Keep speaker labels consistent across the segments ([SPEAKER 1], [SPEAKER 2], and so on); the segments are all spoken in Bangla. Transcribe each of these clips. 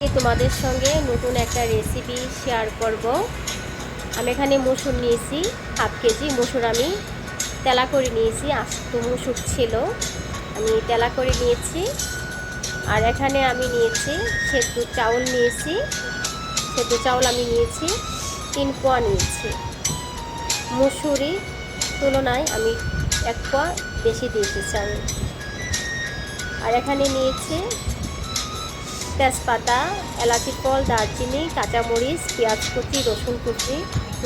[SPEAKER 1] তোমাদের সঙ্গে নতুন একটা রেসিপি শেয়ার করব। আমি এখানে মসুর নিয়েছি হাফ কেজি মসুর আমি তেলা করে নিয়েছি, আস্ত মসুর ছিল। আমি তেলা করে নিয়েছি। আর এখানে আমি নিয়েছি সেদ্ধ চাউল নিয়েছি। সেদ্ধ চাউল আমি নিয়েছি, তিন পোয়া নিয়েছি। মুসুরি তুলনায় আমি এক পোয়া বেশি দিয়েছি চাল আর এখানে নিয়েছি তেজপাতা, এলাচি ফল, দারচিনি, কাঁচামরিচ, পেঁয়াজ কুচি, রসুন কুচি।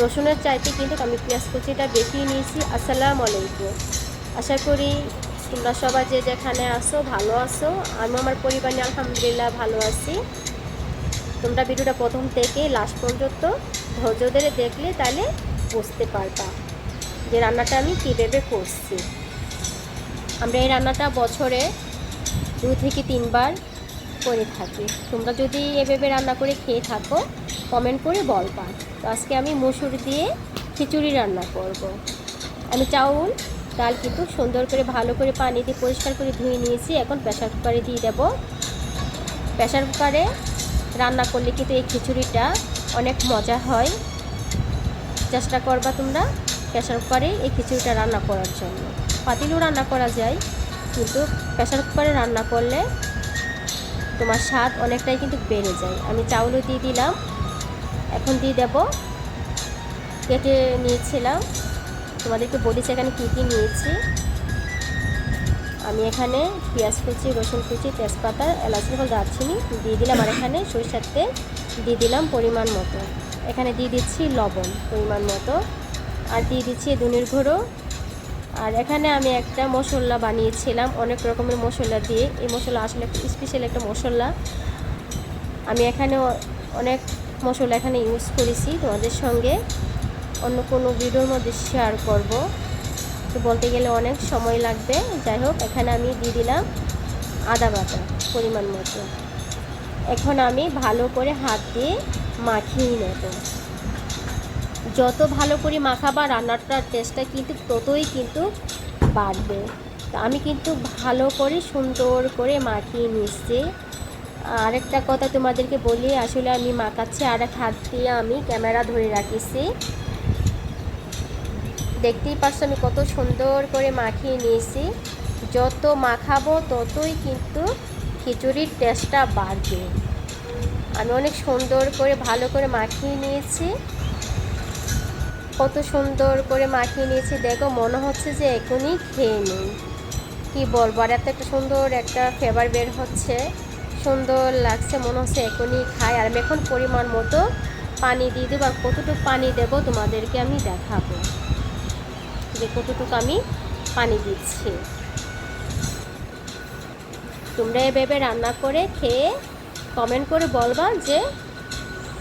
[SPEAKER 1] রসুনের চাইতে কিন্তু আমি পেঁয়াজ কুচিটা বেশি নিয়েছি। আসসালামু আলাইকুম। আশা করি তোমরা সবাই যে যেখানে আসো ভালো আসো আমি আমার পরিবার নিয়ে আলহামদুলিল্লাহ ভালো আছি। তোমরা ভিডিওটা প্রথম থেকে লাস্ট পর্যন্ত ধৈর্য ধরে দেখলে তাহলে বুঝতে পারবা যে রান্নাটা আমি কীভাবে করছি। আমরা এই রান্নাটা বছরে দু থেকে তিনবার করে থাকি। তোমরা যদি এভাবে রান্না করে খেয়ে থাকো কমেন্ট করে বল বলবা। তো আজকে আমি মসুর দিয়ে খিচুড়ি রান্না করব। আমি চাউল, ডাল কিন্তু সুন্দর করে ভালো করে পানি দিয়ে পরিষ্কার করে ধুয়ে নিয়েছি। এখন প্রেশার কুকারে দিয়ে দেব। প্রেশার কুকারে রান্না করলে কিন্তু এই খিচুড়িটা অনেক মজা হয়। চেষ্টা করবা তোমরা প্রেশার কুকারে এই খিচুড়িটা রান্না করার জন্য। পাতিলেও রান্না করা যায়, কিন্তু প্রেশার কুকারে রান্না করলে তোমার স্বাদ অনেকটাই কিন্তু বেড়ে যায়। আমি চাউলও দিয়ে দিলাম। এখন দিয়ে দেব। কেটে নিয়েছিলাম। তোমাদেরকে বলেছি এখানে কী কী নিয়েছি। আমি এখানে পেঁয়াজ কুচি, রসুন কুচি, তেজপাতা, এলাচি ফল দারচিনি দিয়ে দিলাম। আর এখানে সরিষার তেল দিয়ে দিলাম পরিমাণ মতো। এখানে দিয়ে দিচ্ছি লবণ পরিমাণ মতো। আর দিয়ে দিচ্ছি দুনির গুঁড়ো। আর এখানে আমি একটা মশলা বানিয়েছিলাম, অনেক রকমের মশলা দিয়ে। এই মশলা আসলে একটা স্পেশাল একটা মশলা। আমি এখানে অনেক মশলা এখানে ইউজ করেছি তোমাদের সঙ্গে। অন্য কোনো ভিডিওর মধ্যে শেয়ার করব। তো বলতে গেলে অনেক সময় লাগবে। যাই হোক, এখানে আমি দিয়ে দিলাম আদা বাটা পরিমাণ মতো। এখন আমি ভালো করে হাত দিয়ে মাখিয়ে নেব। যত ভালো করে মাখাবা রান্নাটার টেস্টটা কিন্তু ততই কিন্তু বাড়বে। তো আমি কিন্তু ভালো করে সুন্দর করে মাখিয়ে নিচ্ছি। আরেকটা কথা তোমাদেরকে বলি, আসলে আমি মাখাচ্ছি আর এক হাত দিয়ে আমি ক্যামেরা ধরে রাখিছি। দেখতেই পাচ্ছ আমি কত সুন্দর করে মাখিয়ে নিয়েছি। যত মাখাবো ততই কিন্তু খিচুড়ির টেস্টটা বাড়বে। আমি অনেক সুন্দর করে, ভালো করে মাখিয়ে নিয়েছি। কত সুন্দর করে মাখিয়ে নিয়েছি। দেখো, মনে হচ্ছে যে এখনই খেয়ে নিই। কী বলব? আর এত একটা সুন্দর একটা ফ্লেভার বের হচ্ছে। সুন্দর লাগছে, মনে হচ্ছে এখনই খাই। আর আমি এখন পরিমাণ মতো পানি দিয়ে দেবো আর কতটুকু পানি দেবো তোমাদেরকে আমি দেখাবো। যে কতটুকু আমি পানি দিচ্ছি। তোমরা এভাবে রান্না করে খেয়ে কমেন্ট করে বলবা যে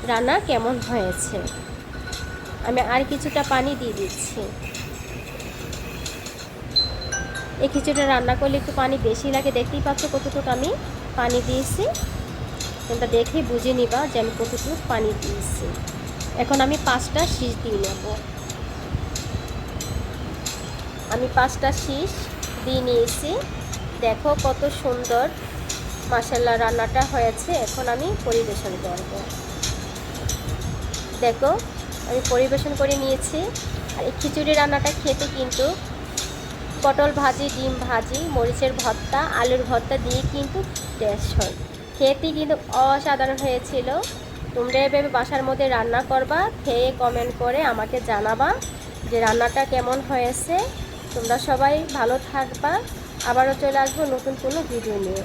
[SPEAKER 1] রান্না কেমন হয়েছে। আমি আর কিছুটা পানি দিয়ে দিচ্ছি। এই খিচুড়িটা রান্না করলে একটু পানি বেশি লাগে। দেখতেই পাচ্ছ কতটুকু আমি পানি দিয়েছি। তোমরা দেখে বুঝে নিবা যে আমি কতটুকু পানি দিয়েছি। এখন আমি পাঁচটা শীষ দিয়ে নেব। আমি পাঁচটা শীষ দিয়ে নিয়েছি। দেখো কত সুন্দর মাসাল্লা রান্নাটা হয়েছে। এখন আমি পরিবেশন করব। দেখো আমি পরিবেশন করে নিয়েছি। আর এই খিচুড়ি রান্নাটা খেতে কিন্তু পটল ভাজি, ডিম ভাজি, মরিচের ভর্তা, আলুর ভর্তা দিয়ে কিন্তু টেস্ট হয়। খেতে কিন্তু অসাধারণ হয়েছিল। তোমরা এভাবে বাসার মধ্যে রান্না করবা, খেয়ে কমেন্ট করে আমাকে জানাবা যে রান্নাটা কেমন হয়েছে। তোমরা সবাই ভালো থাকবা। আবারও চলে আসব নতুন কোনো ভিডিও নিয়ে।